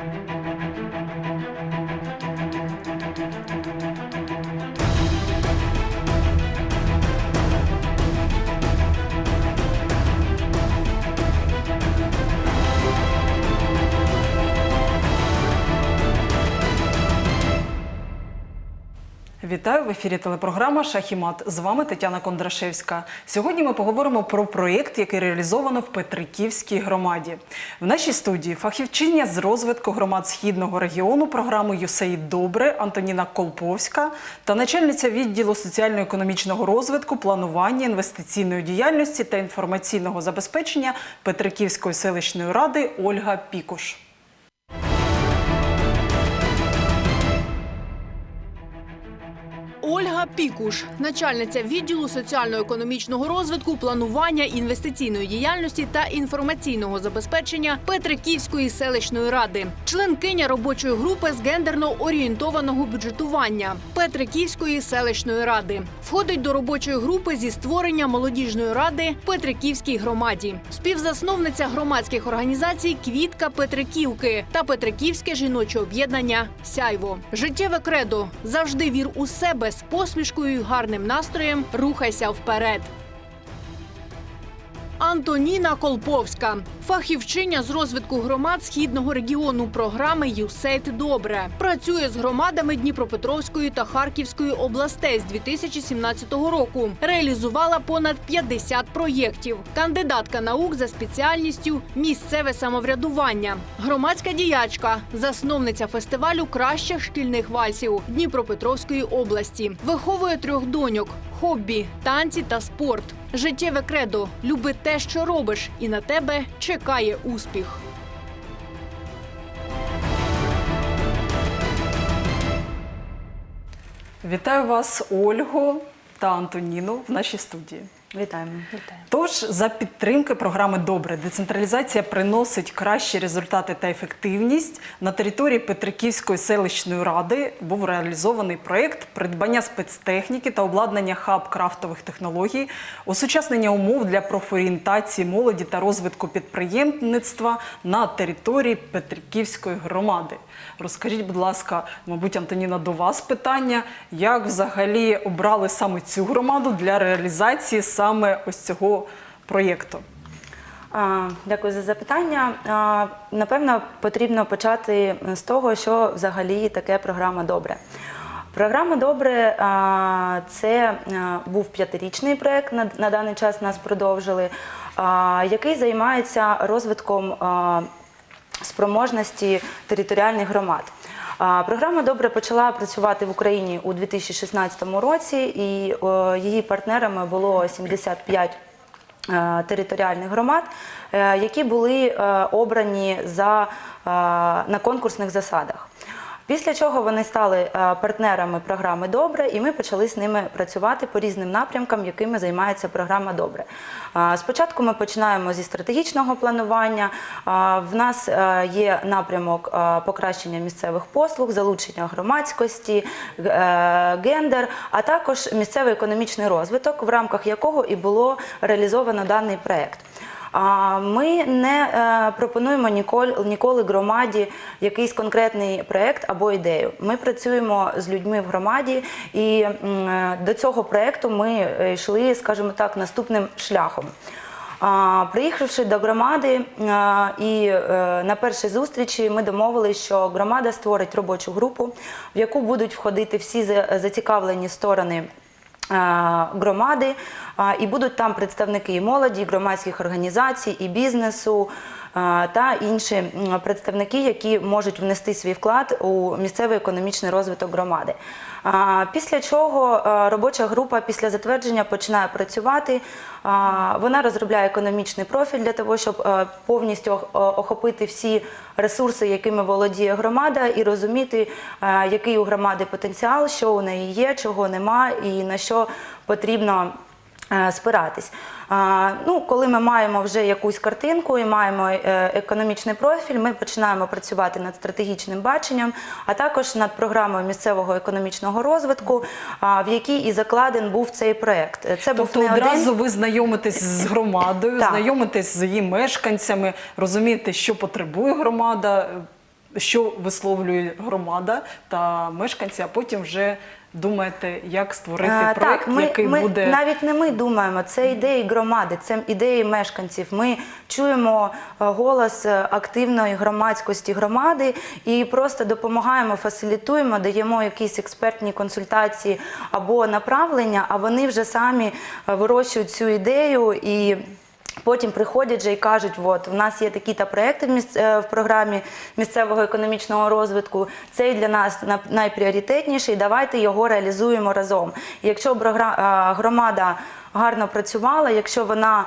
Thank you. Вітаю в ефірі телепрограма Шахімат. З вами Тетяна Кондрашевська. Сьогодні ми поговоримо про проєкт, який реалізовано в Петриківській громаді. В нашій студії фахівчиня з розвитку громад східного регіону програми «ЮСЕЙД Добре Антоніна Колповська та начальниця відділу соціально-економічного розвитку, планування, інвестиційної діяльності та інформаційного забезпечення Петриківської селищної ради Ольга Пікуш. Ольга Пікуш, начальниця відділу соціально-економічного розвитку, планування інвестиційної діяльності та інформаційного забезпечення Петриківської селищної ради, членкиня робочої групи з гендерно орієнтованого бюджетування Петриківської селищної ради. Входить до робочої групи зі створення молодіжної ради Петриківській громаді, співзасновниця громадських організацій Квітка Петриківки та Петриківське жіноче об'єднання Сяйво. Життєве кредо завжди вір у себе з посмішкою і гарним настроєм. Рухайся вперед. Антоніна Колповська, фахівчиня з розвитку громад східного регіону програми «ЮСЕЙД Добре. Працює з громадами Дніпропетровської та Харківської областей з 2017 року. Реалізувала понад 50 проєктів. Кандидатка наук за спеціальністю місцеве самоврядування. Громадська діячка, засновниця фестивалю кращих шкільних вальсів Дніпропетровської області. Виховує трьох доньок, хобі, танці та спорт. Життєве кредо люби те, що робиш, і на тебе чекає успіх. Вітаю вас, Ольгу та Антоніну в нашій студії. Вітаємо. Вітаємо. Тож за підтримки програми Добре децентралізація приносить кращі результати та ефективність. На території Петриківської селищної ради був реалізований проєкт придбання спецтехніки та обладнання хаб крафтових технологій, осучаснення умов для профорієнтації молоді та розвитку підприємництва на території Петриківської громади. Розкажіть, будь ласка, мабуть, Антоніна, до вас питання, як взагалі обрали саме цю громаду для реалізації саме ось цього проєкту? Дякую за запитання. Напевно, потрібно почати з того, що взагалі таке програма Добре. Програма Добре це був п'ятирічний проєкт, на, на даний час нас продовжили, який займається розвитком спроможності територіальних громад. Програма добре почала працювати в Україні у 2016 році, і її партнерами було 75 е, територіальних громад, е, які були е, обрані за, е, на конкурсних засадах. Після чого вони стали е, партнерами програми Добре, і ми почали з ними працювати по різним напрямкам, якими займається програма Добре. Е, Спочатку ми починаємо зі стратегічного планування. Е, В нас є напрямок покращення місцевих послуг, залучення громадськості, гендер, а також місцевий економічний розвиток, в рамках якого і було реалізовано даний проект. Ми не е, пропонуємо ніколи, громаді якийсь конкретний проект або ідею. Ми працюємо з людьми в громаді, і е, до цього проекту ми йшли, скажімо так, наступним шляхом. Приїхавши до громади і е, на першій зустрічі ми домовилися, що громада створить робочу групу, в яку будуть входити всі за- зацікавлені сторони громади, і будуть там представники і молоді, і громадських організацій, і бізнесу. Е, Та інші представники, які можуть внести свій вклад у місцевий економічний розвиток громади. Після чого е, робоча група після затвердження починає працювати. Вона розробляє економічний профіль для того, щоб е, повністю охопити всі ресурси, якими володіє громада, і розуміти, е, який у громади потенціал, що у неї є, чого нема, і на що потрібно е, спиратись. Ну, коли ми маємо вже якусь картинку і маємо е, економічний профіль, ми починаємо працювати над стратегічним баченням, а також над програмою місцевого економічного розвитку, в якій і закладен був цей проект. Е, Це Тобто був не одразу один. ви знайомитесь з громадою, Так. знайомитесь з її мешканцями, розумієте, що потребує громада. що висловлює громада та мешканці, а потім вже думаєте, як створити Е, проект, так, ми, який ми, буде навіть не ми думаємо, це ідеї громади, це ідеї мешканців. Ми чуємо е, голос е, активної громадськості громади і просто допомагаємо, фасилітуємо, даємо якісь експертні консультації або направлення, а вони вже самі вирощують цю ідею і. Потім приходять же і кажуть, от в нас є такі-то проекти в, місц- е, в програмі місцевого економічного розвитку. Цей для нас найпріоритетніший. Давайте його реалізуємо разом. Якщо громада гарно працювала, якщо вона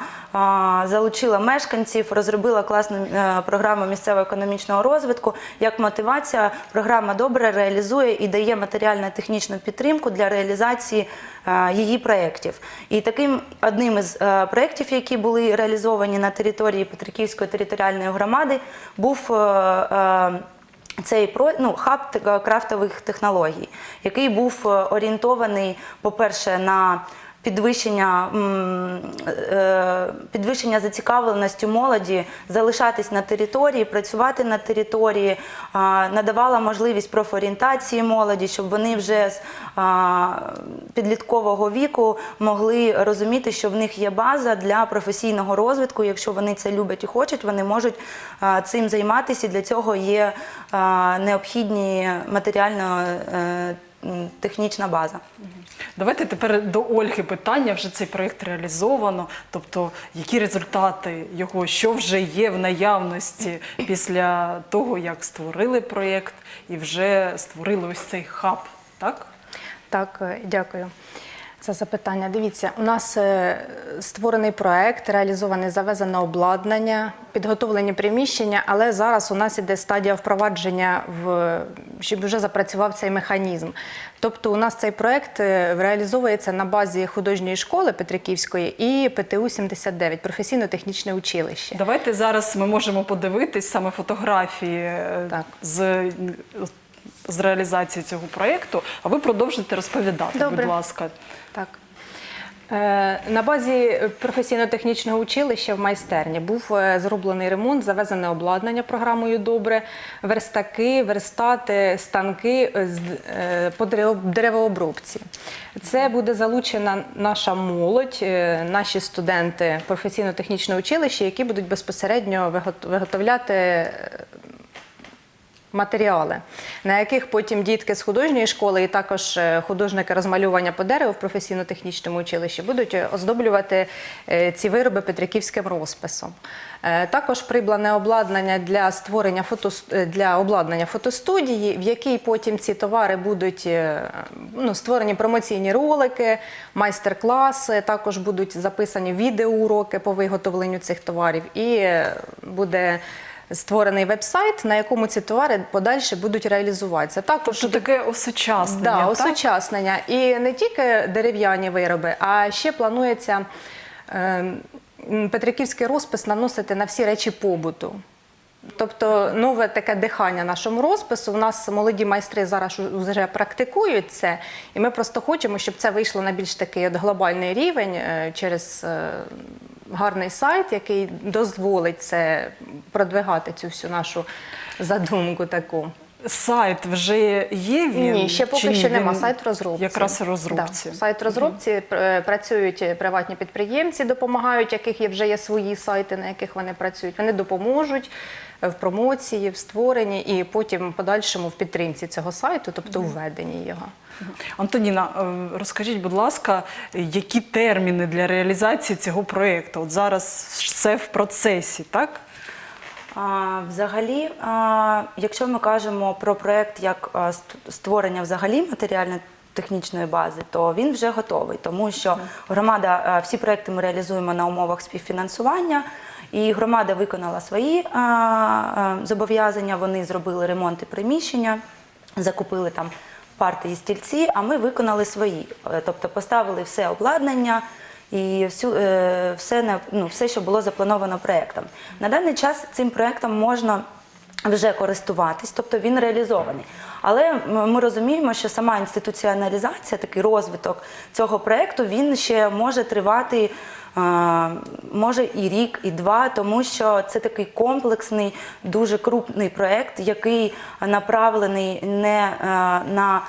залучила мешканців, розробила класну е, програму місцевого економічного розвитку, як мотивація, програма добре реалізує і дає матеріально-технічну підтримку для реалізації е, її проєктів. І таким одним із е, проєктів, які були реалізовані на території Петриківської територіальної громади, був цей ну, хаб крафтових технологій, який був орієнтований, по-перше, на підвищення, е, підвищення зацікавленості молоді залишатись на території, працювати на території, надавала можливість профорієнтації молоді, щоб вони вже з підліткового віку могли розуміти, що в них є база для професійного розвитку. Якщо вони це люблять і хочуть, вони можуть цим займатися. І для цього є необхідні матеріально е, технічна база. Давайте тепер до Ольги питання. Вже цей проєкт реалізовано. Тобто, які результати його, що вже є в наявності після того, як створили проєкт і вже створили ось цей хаб, так? Так, е, дякую за запитання. Дивіться, у нас е, створений проект, реалізоване завезене обладнання, підготовлені приміщення, але зараз у нас іде стадія впровадження, в, щоб вже запрацював цей механізм. Тобто у нас цей проект е, реалізовується на базі художньої школи Петриківської і ПТУ 79 професійно-технічне училище. Давайте зараз ми можемо подивитись саме фотографії е, Так. з, з реалізації цього проєкту, а ви продовжите розповідати, Добре. будь ласка. Так. Е, На базі професійно-технічного училища в майстерні був е, зроблений ремонт, завезене обладнання програмою Добре, верстаки, верстати, станки е, по деревообробці. Це буде залучена наша молодь, наші студенти професійно-технічного училища, які будуть безпосередньо виготовляти матеріали, на яких потім дітки з художньої школи і також е, художники розмальовування по дереву в професійно-технічному училищі будуть е, оздоблювати е, ці вироби петриківським розписом. Також прибране обладнання для створення фото для обладнання фотостудії, в якій потім ці товари будуть ну, створені промоційні ролики, майстер-класи. Також будуть записані відеоуроки по виготовленню цих товарів, і буде створений веб-сайт, на якому ці товари подальше будуть реалізуватися. Також Тобто таке осучаснення. да, так? осучаснення. І не тільки дерев'яні вироби, а ще планується е, Петриківський розпис наносити на всі речі побуту. Тобто нове таке дихання нашому розпису. У нас молоді майстри зараз вже практикують це, і ми просто хочемо, щоб це вийшло на більш такий от глобальний рівень е, через е, гарний сайт, який дозволить це продвигати цю всю нашу задумку таку. Сайт вже є він? Ні, ще поки ні? що нема. Сайт в розробці. Якраз в розробці. Да. Сайт в розробці пр- працюють приватні підприємці, допомагають, яких є вже є свої сайти, на яких вони працюють. Вони допоможуть в промоції, в створенні і потім в подальшому в підтримці цього сайту, тобто в введенні його. Антоніна, е, розкажіть, будь ласка, які терміни для реалізації цього проєкту? От зараз все в процесі, так? Взагалі, якщо ми кажемо про проект як створення взагалі матеріально-технічної бази, то він вже готовий, тому що громада, всі проекти ми реалізуємо на умовах співфінансування. І громада виконала свої зобов'язання. Вони зробили ремонти приміщення, закупили там парти і стільці. А ми виконали свої, Е, тобто поставили все обладнання, і всю, е, все, не- ну, все, що було заплановано проєктом. На даний час цим проєктом можна вже користуватись, тобто він реалізований. Але ми розуміємо, що сама інституціоналізація, такий розвиток цього проєкту, він ще може тривати може і рік, і два, тому що це такий комплексний, дуже крупний проєкт, який направлений не е, на,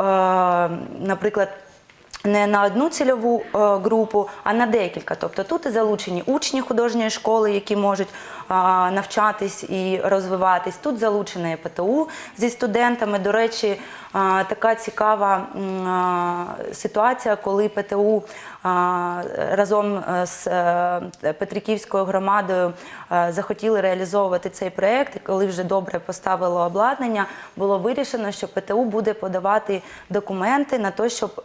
е, наприклад, не на одну цільову е, групу, а на декілька. Тобто тут і залучені учні художньої школи, які можуть навчатись і розвиватись. Тут залучене ПТУ зі студентами. До речі, така цікава ситуація, коли ПТУ разом з е, Петриківською громадою е, захотіли реалізовувати цей проєкт, і коли вже добре поставило обладнання, було вирішено, що ПТУ буде подавати документи на те, щоб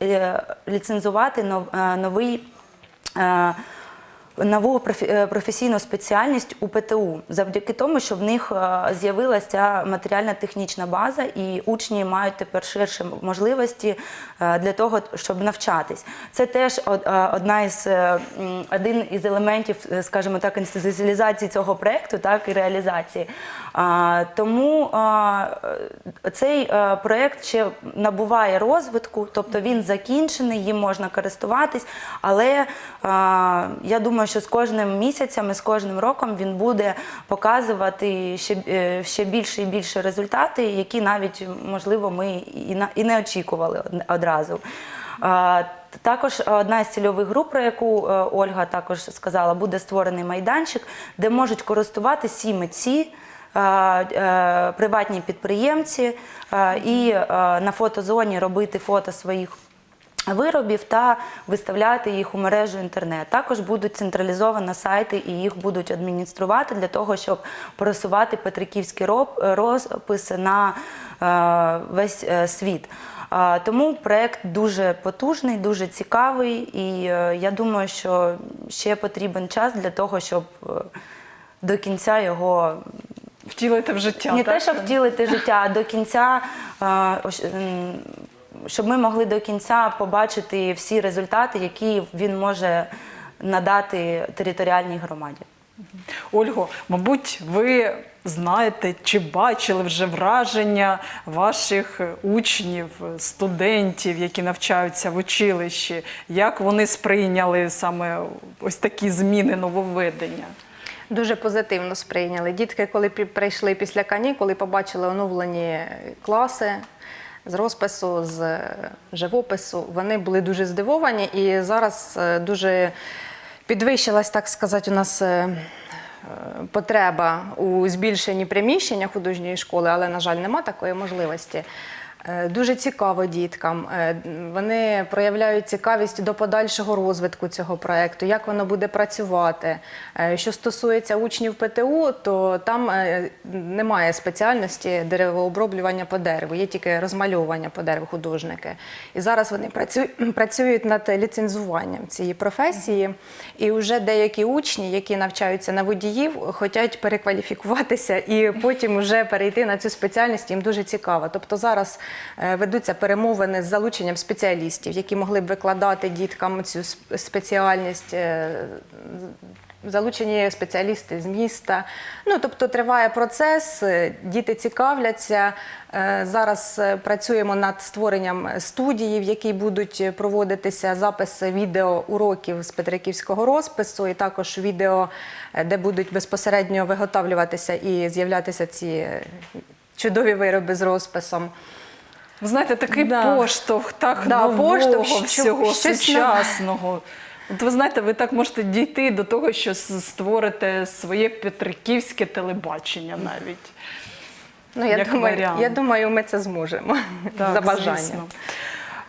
е, ліцензувати нов- новий. Нову е, професійну спеціальність у ПТУ завдяки тому, що в них е, з'явилася матеріально-технічна база, і учні мають тепер ширші можливості е, для того, щоб навчатись. Це теж од- одна із один із елементів, скажімо так, інституціалізації цього проекту, так і реалізації. Тому е, цей е, проект ще набуває розвитку, тобто він закінчений, їм можна користуватись, але я думаю, що з кожним місяцем і з кожним роком він буде показувати ще, е, більше і більше результати, які навіть можливо ми і не очікували од- одразу. Також одна з цільових груп, про яку е, Ольга також сказала, буде створений майданчик, де можуть користуватися всі митці, е, е, приватні підприємці е, і е, на фотозоні робити фото своїх виробів та виставляти їх у мережу інтернет. Також будуть централізовані сайти і їх будуть адмініструвати для того, щоб просувати петриківські розписи на е, весь е, світ. Е, Тому проект дуже потужний, дуже цікавий, і е, я думаю, що ще потрібен час для того, щоб е, до кінця його Втілити в життя. не так? те, щоб втілити життя, а до кінця, щоб ми могли до кінця побачити всі результати, які він може надати територіальній громаді. Ольго, мабуть, ви знаєте чи бачили вже враження ваших учнів, студентів, які навчаються в училищі, як вони сприйняли саме ось такі зміни нововведення? Дуже позитивно сприйняли. Дітки, коли прийшли після канікули, побачили оновлені класи з розпису, з е, живопису. Вони були дуже здивовані, і зараз е, дуже підвищилась, так сказати, у нас. е, Потреба у збільшенні приміщення художньої школи, але, на жаль, нема такої можливості. Е, Дуже цікаво діткам. Е, Вони проявляють цікавість до подальшого розвитку цього проекту, як воно буде працювати. Е, Що стосується учнів ПТУ, то там немає спеціальності деревооброблювання по дереву, є тільки розмальовування по дереву художники. І зараз вони працю- працюють над ліцензуванням цієї професії. І вже деякі учні, які навчаються на водіїв, хочуть перекваліфікуватися і потім вже перейти на цю спеціальність. Їм дуже цікаво. Тобто зараз ведуться перемовини з залученням спеціалістів, які могли б викладати діткам цю спеціальність. е, Залучені спеціалісти з міста. Ну тобто триває процес, е, діти цікавляться. Е, Зараз е, працюємо над створенням студії, в якій будуть проводитися записи відео уроків з Петриківського розпису, і також відео, е, де будуть безпосередньо виготовлюватися і з'являтися ці е, чудові вироби з розписом. Ви знаєте, такий Да. поштовх так Да, нового поштовх, всього щось сучасного. От ви знаєте, ви так можете дійти до того, що створите своє петриківське телебачення навіть. Ну я Як думаю, варіант. я думаю, ми це зможемо Так, за бажанням. звісно.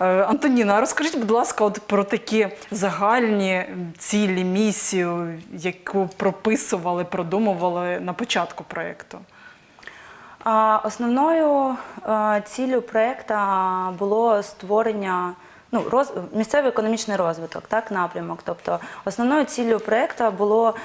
Е, Антоніна, розкажіть, будь ласка, от про такі загальні цілі, місію, яку прописували, продумували на початку проєкту. Основною е, ціллю проекту було створення ну, роз, місцевий економічний розвиток, так, напрямок. Тобто основною ціллю проєкту було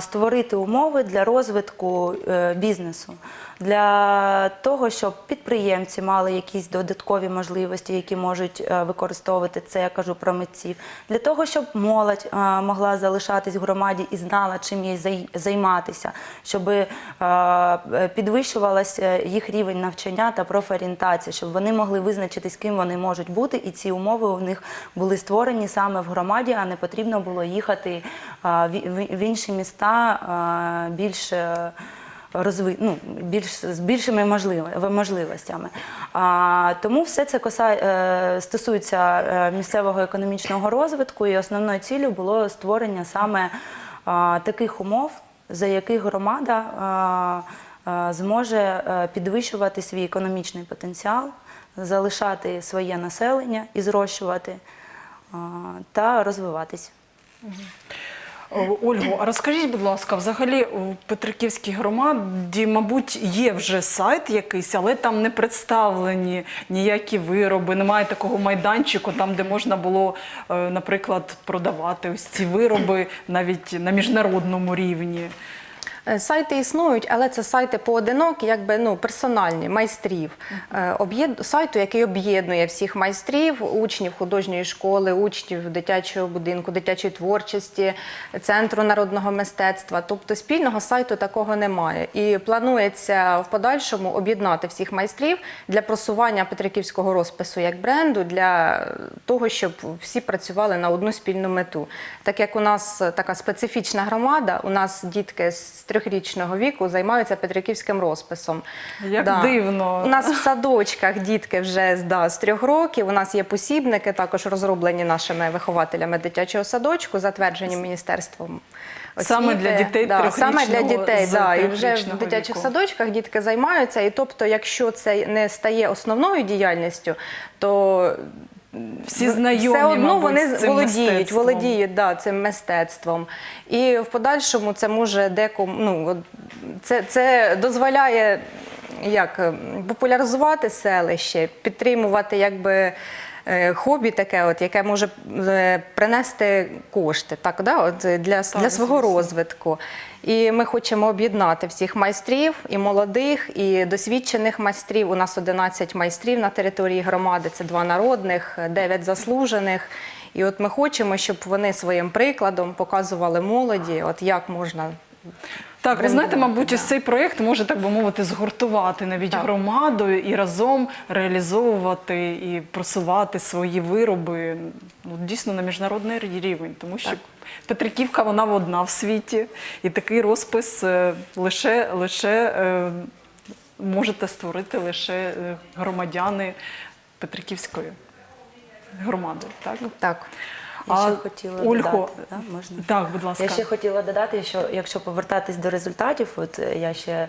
створити умови для розвитку е, бізнесу. Для того, щоб підприємці мали якісь додаткові можливості, які можуть е, використовувати це, я кажу про митців, для того, щоб молодь е, могла залишатись в громаді і знала, чим їй займатися, щоб е, підвищувалася їх рівень навчання та профорієнтація, щоб вони могли визначитись, ким вони можуть бути, і ці умови у них були створені саме в громаді, а не потрібно було їхати в- інші міста е, більш е, розви... ну, більш з більшими можлив- можливостями. А, тому все це коса... е, стосується е, місцевого економічного розвитку, і основною ціллю було створення саме а, таких умов, за яких громада а, а, зможе е, підвищувати свій економічний потенціал, залишати своє населення і зрощувати а, та розвиватись. О, Ольго, а розкажіть, будь ласка, взагалі у Петриківській громаді, мабуть, є вже сайт якийсь, але там не представлені ніякі вироби, немає такого майданчику, там, де можна було, е, наприклад, продавати ось ці вироби навіть на міжнародному рівні. Е, Сайти існують, але це сайти поодинокі, якби ну персональні майстрів. Е, Сайту, який об'єднує всіх майстрів, учнів художньої школи, учнів дитячого будинку, дитячої творчості, центру народного мистецтва. Тобто спільного сайту такого немає. І планується в подальшому об'єднати всіх майстрів для просування Петриківського розпису як бренду, для того, щоб всі працювали на одну спільну мету. Так як у нас така специфічна громада, у нас дітки з трьохрічного віку займаються Петриківським розписом. Як дивно. У нас в садочках дітки вже да, з трьох років. У нас є посібники, також розроблені нашими вихователями дитячого садочку, затверджені міністерством. Саме для дітей да, саме для дітей, да, і вже в дитячих віку. садочках дітки займаються. І тобто, якщо це не стає основною діяльністю, то Всі знайомі, все одно мабуть, вони цим володіють, мистецтвом. володіють да, цим мистецтвом. І в подальшому це може декому, ну, це, це дозволяє як, е, популяризувати селище, підтримувати якби. Е, Хобі таке, от, яке може е, принести кошти так, да, от, е, для, для свого розвитку. І ми хочемо об'єднати всіх майстрів, і молодих, і досвідчених майстрів. У нас 11 майстрів на території громади, це два народних, 9 заслужених. І от ми хочемо, щоб вони своїм прикладом показували молоді, от як можна. Так, ви знаєте, мабуть, ось цей проєкт може, так би мовити, згуртувати навіть громаду і разом реалізовувати і просувати свої вироби ну, дійсно на міжнародний рівень, тому що Петриківка вона одна в світі, і такий розпис е, лише, лише е, можете створити лише е, громадяни Петриківської громади. Так? Так. Я ще хотіла Ольхо, додати, да, можна? Так, будь ласка. Я ще хотіла додати, що якщо повертатись до результатів, от е, я ще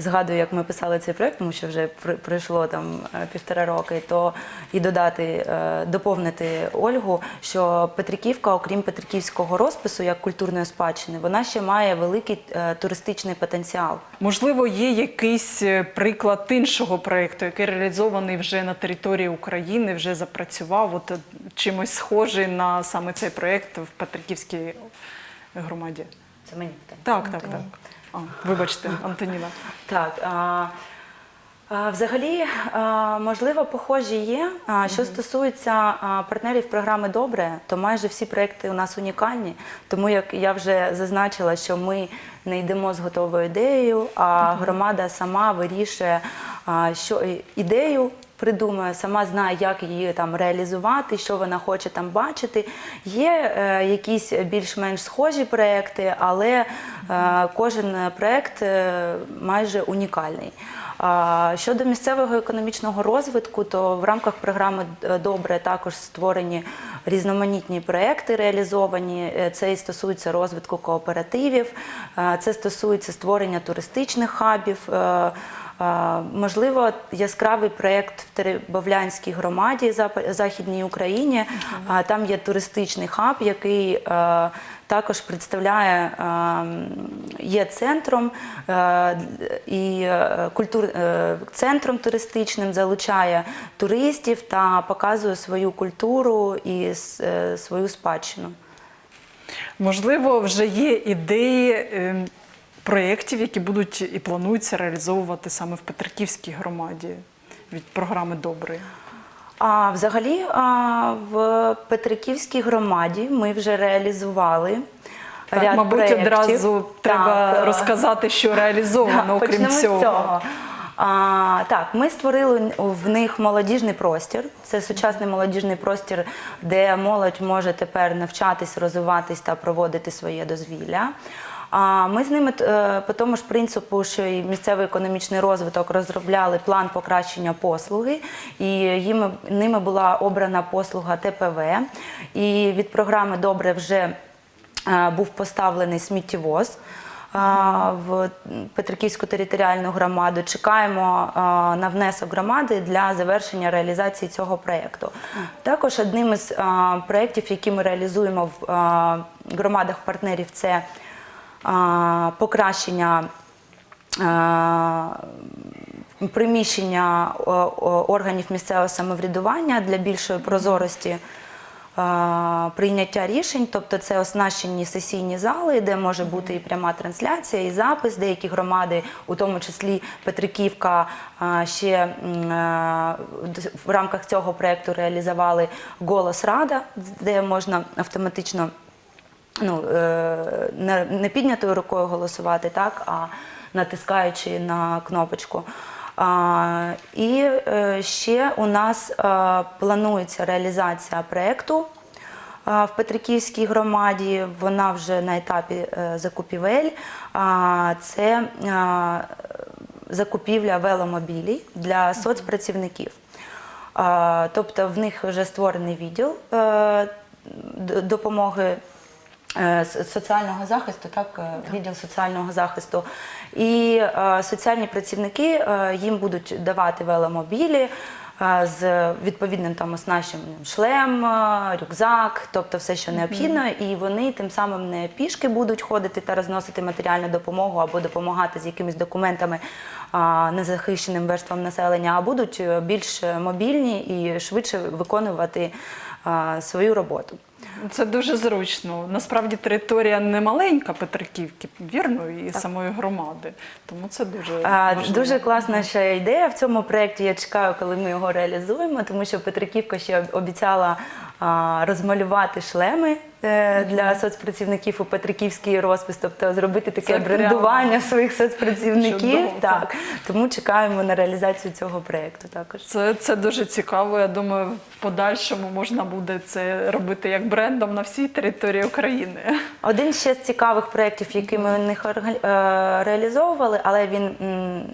згадую, як ми писали цей проект, тому що вже пройшло там е, півтора роки, то і додати, е, доповнити Ольгу, що Петриківка, окрім Петриківського розпису як культурної спадщини, вона ще має великий е, туристичний потенціал. Можливо, є якийсь приклад іншого проєкту, який реалізований вже на території України, вже запрацював, от чимось схожий на саме цей проєкт в Петриківській громаді. Це мені питання. Так, так, так. Вибачте, Антоніна. Так. А, а, взагалі, а, можливо, похожі є. А, що стосується а, партнерів програми Добре, то майже всі проекти у нас унікальні. Тому як я вже зазначила, що ми не йдемо з готовою ідеєю, а громада сама вирішує, а, що ідею. Придумує, сама знає, як її там реалізувати, що вона хоче там бачити. Є е, якісь більш-менш схожі проекти, але е, кожен проект е, майже унікальний. Щодо місцевого економічного розвитку, то в рамках програми е, Добре також створені різноманітні проекти реалізовані. Е, Це і стосується розвитку кооперативів, це стосується створення туристичних хабів. Можливо, яскравий проєкт в Теребовлянській громаді Західній Україні. Там є туристичний хаб, який також представляє, є центром і культур, е, центром туристичним, залучає туристів та показує свою культуру і е, свою спадщину. Можливо, вже є ідеї, е, проєктів, які будуть і плануються реалізовувати саме в Петриківській громаді від програми Добрий? А взагалі а, в Петриківській громаді ми вже реалізували Так, ряд мабуть, проєктів. одразу треба Так, розказати, що реалізовано, Так, окрім цього. цього. А, так, ми створили в них молодіжний простір. Це сучасний молодіжний простір, де молодь може тепер навчатись, розвиватись та проводити своє дозвілля. А ми з ними е, по тому ж принципу, що і місцевий економічний розвиток розробляли план покращення послуги, і їм, ними була обрана послуга ТПВ. І від програми Добре вже е, був поставлений сміттєвоз в Петриківську територіальну громаду. Чекаємо на внесок громади для завершення реалізації цього проєкту. Також одним із проєктів, які ми реалізуємо в громадах партнерів, це покращення. Приміщення органів місцевого самоврядування для більшої прозорості прийняття рішень, тобто це оснащені сесійні зали, де може бути і пряма трансляція, і запис. Деякі громади, у тому числі Петриківка, ще в рамках цього проєкту реалізували голос Рада, де можна автоматично ну, е, не, не піднятою рукою голосувати, так, а натискаючи на кнопочку. А, і е, ще у нас е, планується реалізація проєкту е, в Петриківській громаді. Вона вже на етапі е, закупівель. А, Це е, закупівля веломобілів для соцпрацівників. А, Тобто в них вже створений відділ е, допомоги е, соціального захисту, так, е, відділ соціального захисту. І е, соціальні працівники е, їм будуть давати веломобілі. е, З відповідним там оснащенням шлем, е, рюкзак, тобто все, що необхідно, і вони тим самим не пішки будуть ходити та розносити матеріальну допомогу або допомагати з якимись документами незахищеним верствам населення, а будуть е, більш мобільні і швидше виконувати свою роботу. Це дуже зручно. Насправді територія не маленька Петриківки, вірно, і самої громади. Тому це дуже А, важливо. Дуже класна ще ідея в цьому проєкті. Я чекаю, коли ми його реалізуємо, тому що Петриківка ще обіцяла розмалювати шлеми е, для соцпрацівників у Петриківський розпис, тобто зробити таке Це прямо брендування своїх соцпрацівників. Так, тому чекаємо на реалізацію цього проєкту також. Це, це дуже цікаво. Я думаю, в подальшому можна буде це робити як брендом на всій території України. Один ще з цікавих проєктів, які ми у них е, реалізовували, але він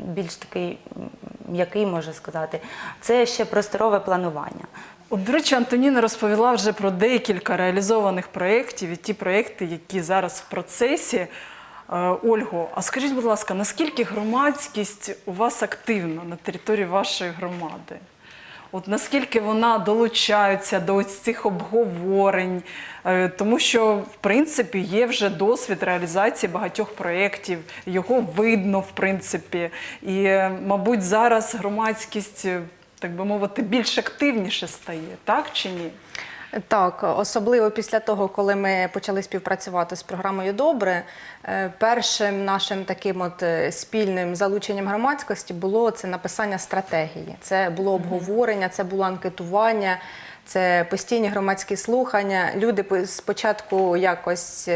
більш такий м, м'який, можна сказати, це ще просторове планування. От, до речі, Антоніна розповіла вже про декілька реалізованих проєктів і ті проєкти, які зараз в процесі. Е, Ольго, а скажіть, будь ласка, наскільки громадськість у вас активна на території вашої громади? От наскільки вона долучається до ось цих обговорень, Е, тому що в принципі є вже досвід реалізації багатьох проєктів, його видно, в принципі. І, мабуть, зараз громадськість, так би мовити, більш активніше стає, так чи ні? Так, особливо після того, коли ми почали співпрацювати з програмою Добре, е, першим нашим таким от е, спільним залученням громадськості було це написання стратегії. Це було обговорення, це було анкетування, це постійні громадські слухання. Люди по- спочатку якось.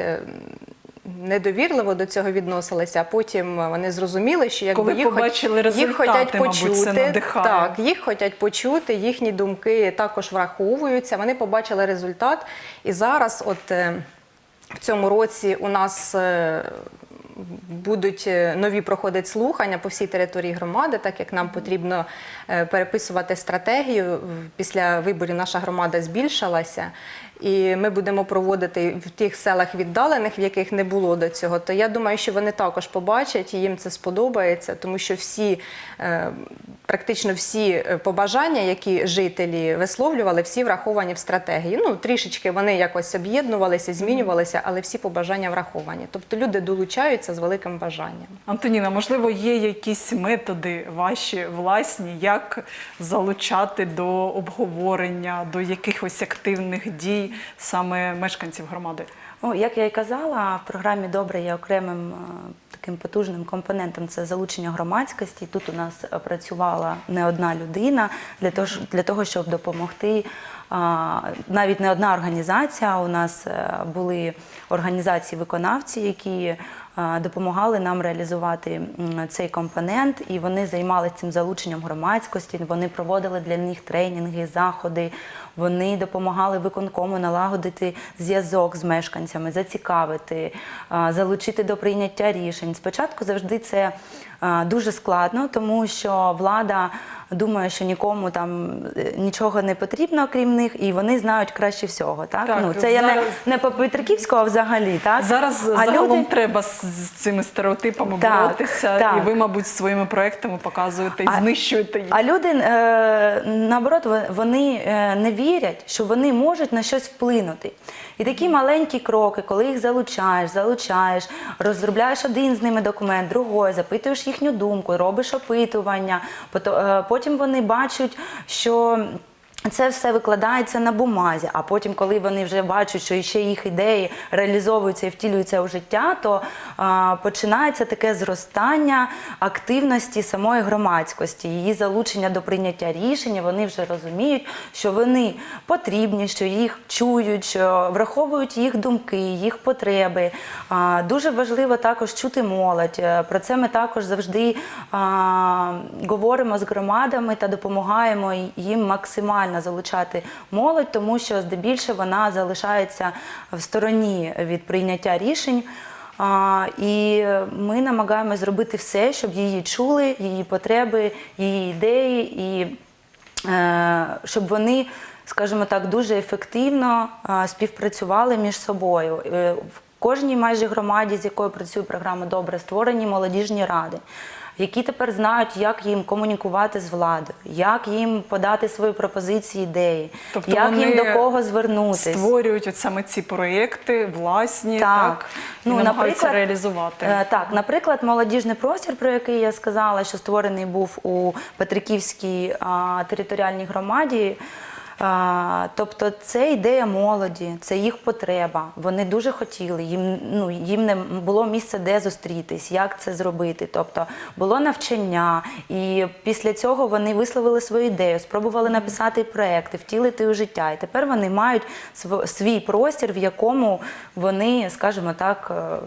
Недовірливо до цього відносилися, а потім вони зрозуміли, що якби Коли їх, побачили їх мабуть, почути, це надихає. так, їх хочуть почути, їхні думки також враховуються. Вони побачили результат. І зараз, от е, в цьому році, у нас. е, Будуть е, нові проходити слухання по всій території громади, так як нам потрібно переписувати стратегію. Після виборів наша громада збільшилася, і ми будемо проводити в тих селах віддалених, в яких не було до цього. То я думаю, що вони також побачать і їм це сподобається, тому що всі е, практично всі е, побажання, які жителі висловлювали, всі враховані в стратегії. Ну трішечки вони якось об'єднувалися, змінювалися, але всі побажання враховані. Тобто люди долучаються з великим бажанням. Антоніна, можливо, є якісь методи ваші власні, як залучати до обговорення, до якихось активних дій саме мешканців громади? Ну, як я і казала, в програмі добре є окремим е, таким потужним компонентом це залучення громадськості. Тут у нас е, працювала не одна людина для того, для того щоб допомогти. Навіть не одна організація. У нас е, були організації-виконавці, які е, допомагали нам реалізувати цей компонент, і вони займалися цим залученням громадськості. Вони проводили для них тренінги, заходи. Вони допомагали виконкому налагодити зв'язок з мешканцями, зацікавити, залучити до прийняття рішень. Спочатку завжди це дуже складно, тому що влада думає, що нікому там е, нічого не потрібно, крім них, і вони знають краще всього. Так, Так, ну це я не, не по Петриківського, а взагалі. Так Зараз а загалом люди... треба з, з цими стереотипами Так, боротися, так. і ви, мабуть, своїми проектами показуєте і А- знищуєте їх. А люди е, наоборот вони е, не вірять, що вони можуть на щось вплинути. І такі маленькі кроки, коли їх залучаєш, залучаєш, розробляєш один з ними документ, другий, запитуєш їхню думку, робиш опитування. е, Потім вони бачать, що. Це все викладається на бумазі, а потім, коли вони вже бачать, що ще їх ідеї реалізовуються і втілюються у життя, то а, починається таке зростання активності самої громадськості, її залучення до прийняття рішення. Вони вже розуміють, що вони потрібні, що їх чують, що враховують їх думки, їх потреби. А, дуже важливо також чути молодь. Е, Про це ми також завжди а, говоримо з громадами та допомагаємо їм максимально залучати молодь, тому що здебільшого вона залишається в стороні від прийняття рішень. І ми намагаємося зробити все, щоб її чули, її потреби, її ідеї, і е, щоб вони, скажімо так, дуже ефективно співпрацювали між собою. Е, В кожній майже громаді, з якою працює програма Добре, створені молодіжні ради. Які тепер знають, як їм комунікувати з владою, як їм подати свої пропозиції, ідеї, Тобто як їм до кого звернутися. Створюють от саме ці проєкти власні, Так. так, і Ну, намагаються наприклад, реалізувати. Е, Так, наприклад, молодіжний простір, про який я сказала, що створений був у Петриківській а, територіальній громаді. А, тобто це ідея молоді, це їх потреба. Вони дуже хотіли, їм, ну, їм не було місця, де зустрітись, як це зробити. Тобто було навчання, і після цього вони висловили свою ідею, спробували написати проекти, втілити у життя. І тепер вони мають свій простір, в якому вони, скажімо так, е,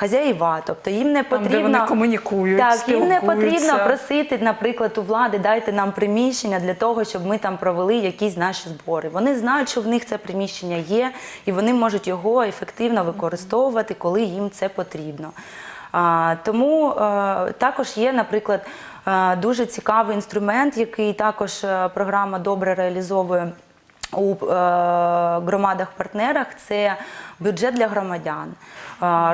хазяїва. Тобто їм не Там, де потрібно вони комунікують, так, їм не потрібно просити, наприклад, у влади дайте нам приміщення для того, щоб ми там провели якісь наші збори. Вони знають, що в них це приміщення є, і вони можуть його ефективно використовувати, коли їм це потрібно. А, тому е, також є, наприклад, е, дуже цікавий інструмент, який також е, програма добре реалізовує у е, громадах-партнерах це бюджет для громадян.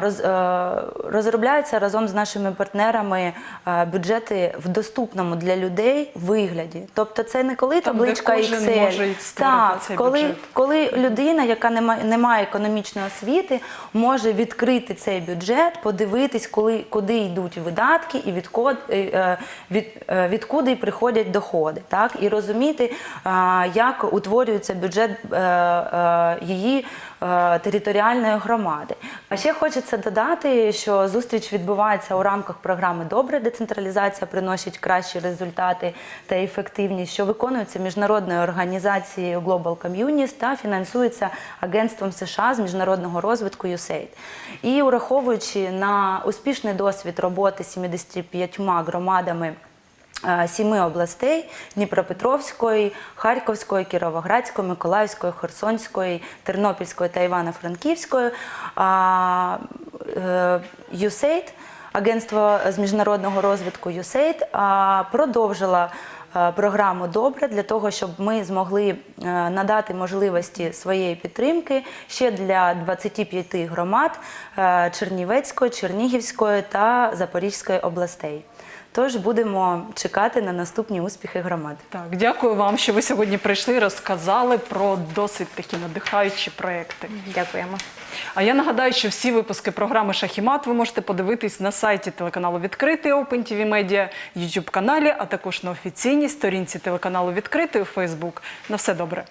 Роз, е, розробляються разом з нашими партнерами е, бюджети в доступному для людей вигляді. Тобто це не коли Там, де табличка кожен Excel. може так, цей коли, бюджет. коли людина, яка не має, не має економічної освіти, може відкрити цей бюджет, подивитись, коли, куди йдуть видатки і е, від, е, відкуди приходять доходи, так? і розуміти, як утворюється бюджет її територіальної громади. А ще хочеться додати, що зустріч відбувається у рамках програми Добре децентралізація приносить кращі результати та ефективність, що виконується міжнародною організацією Global Communities та фінансується Агентством США з міжнародного розвитку USAID. І ураховуючи на успішний досвід роботи 75 громадами. Сіми областей Дніпропетровської, Харківської, Кіровоградської, Миколаївської, Херсонської, Тернопільської та Івано-Франківської. е, USAID, агентство з міжнародного розвитку USAID, продовжила е, програму добре для того, щоб ми змогли е, надати можливості своєї підтримки ще для 25 громад Чернівецької, Чернігівської та Запорізької областей. Тож будемо чекати на наступні успіхи громад. Так, дякую вам, що ви сьогодні прийшли і розказали про досить такі надихаючі проекти. Дякуємо. А я нагадаю, що всі випуски програми Шахімат ви можете подивитись на сайті телеканалу Відкритий Open TV Media, YouTube каналі, а також на офіційній сторінці телеканалу Відкритий у Facebook. На все добре.